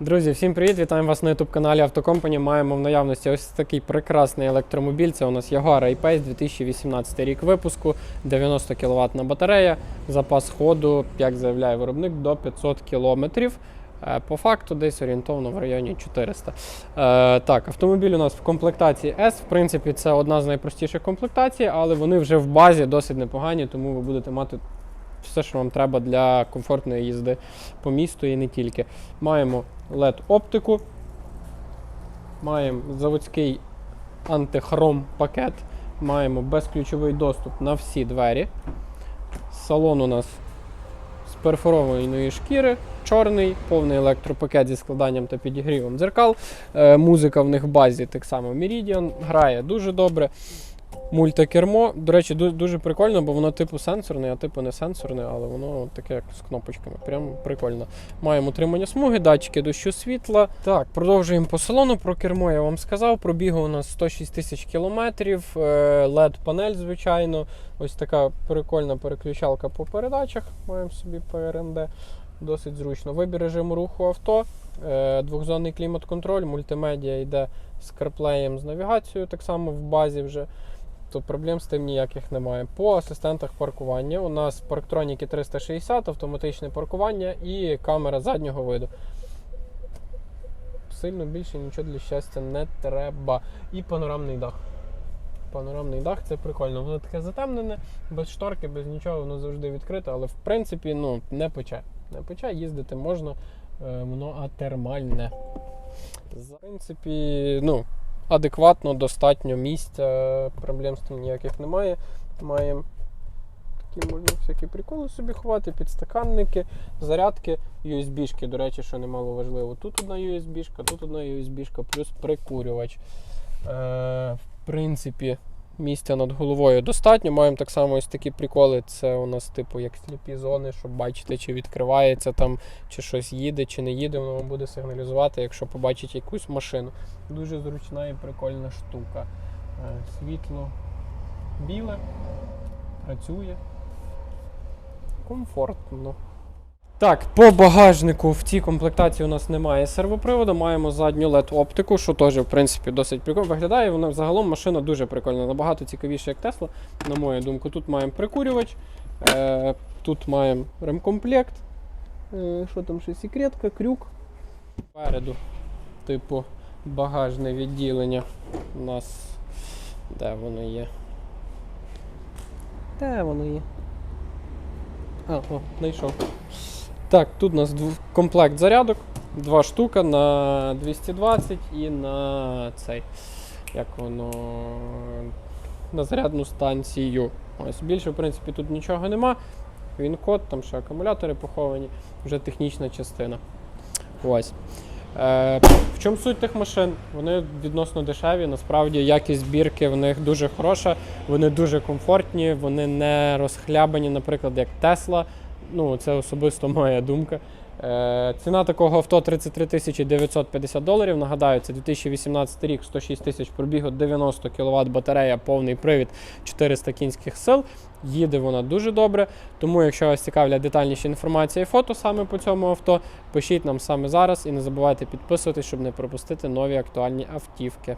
Друзі, всім привіт! Вітаємо вас на youtube каналі Автокомпані. Маємо в наявності ось такий прекрасний електромобіль. Це у нас Jaguar I-Pace 2018 рік випуску, 90 кВт батарея, запас ходу, як заявляє виробник, до 500 км. Е, По факту десь орієнтовно в районі 400. Е, так, автомобіль у нас в комплектації S. В принципі, це одна з найпростіших комплектацій, але вони вже в базі досить непогані, тому ви будете мати все, що вам треба для комфортної їзди по місту і не тільки. Маємо LED-оптику, маємо заводський антихром пакет, маємо безключовий доступ на всі двері. Салон у нас з перфорованої шкіри, чорний, повний електропакет зі складанням та підігрівом дзеркал. Е, музика в них в базі так само Meridian, грає дуже добре. Мультикермо, до речі, дуже прикольно, бо воно типу сенсорне, а типу не сенсорне, але воно таке як з кнопочками. Прям прикольно. Маємо утримання смуги, датчики дощу світла. Так, продовжуємо по салону. Про кермо я вам сказав. Пробігу у нас 106 тисяч кілометрів, led панель звичайно. Ось така прикольна переключалка по передачах. Маємо собі ПРМД. Досить зручно. Вибір режиму руху авто, е, двохзонний клімат-контроль, мультимедіа йде з CarPlay, з навігацією, так само в базі вже. То проблем з тим ніяких немає. По асистентах паркування у нас парктроніки 360, автоматичне паркування і камера заднього виду. Сильно більше нічого для щастя не треба. І панорамний дах. Панорамний дах це прикольно. Воно таке затемнене, без шторки, без нічого, воно завжди відкрите, але в принципі ну, не пече. Не пече, їздити можна, е, воно атермальне. В принципі, ну, адекватно, достатньо місця, проблем з тим ніяких немає. Маємо такі можна всякі приколи собі ховати, підстаканники, зарядки, USB-шки, до речі, що немало важливо. Тут одна USB-шка, тут одна USB-шка, плюс прикурювач. Е, в принципі, місця над головою достатньо. Маємо так само ось такі приколи. Це у нас, типу, як сліпі зони, щоб бачити, чи відкривається там, чи щось їде, чи не їде, воно буде сигналізувати, якщо побачить якусь машину. Дуже зручна і прикольна штука. Е, Світло біле, працює. Комфортно. Так, по багажнику в цій комплектації у нас немає сервоприводу, маємо задню LED-оптику, що теж, в принципі, досить прикольно виглядає. Вона загалом машина дуже прикольна, набагато цікавіша, як Тесла, на мою думку. Тут маємо прикурювач, е, тут маємо ремкомплект. Е, що там ще секретка, крюк. Спереду, типу, багажне відділення. У нас. Де воно є? Де воно є? А, о, знайшов. Так, тут у нас комплект зарядок, два штука на 220 і на цей. Як воно. На зарядну станцію. Ось більше, в принципі, тут нічого нема. Він код, там ще акумулятори поховані, вже технічна частина. Ось. Е, в чому суть тих машин? Вони відносно дешеві. Насправді якість збірки в них дуже хороша, вони дуже комфортні, вони не розхлябані, наприклад, як Тесла. Ну, це особисто моя думка. Е, ціна такого авто 33 тисячі 950 доларів. Нагадаю, це 2018 рік, 106 тисяч пробігу, 90 кВт батарея, повний привід, 400 кінських сил. Їде вона дуже добре. Тому, якщо вас цікавлять детальніші інформація і фото саме по цьому авто, пишіть нам саме зараз і не забувайте підписуватись, щоб не пропустити нові актуальні автівки.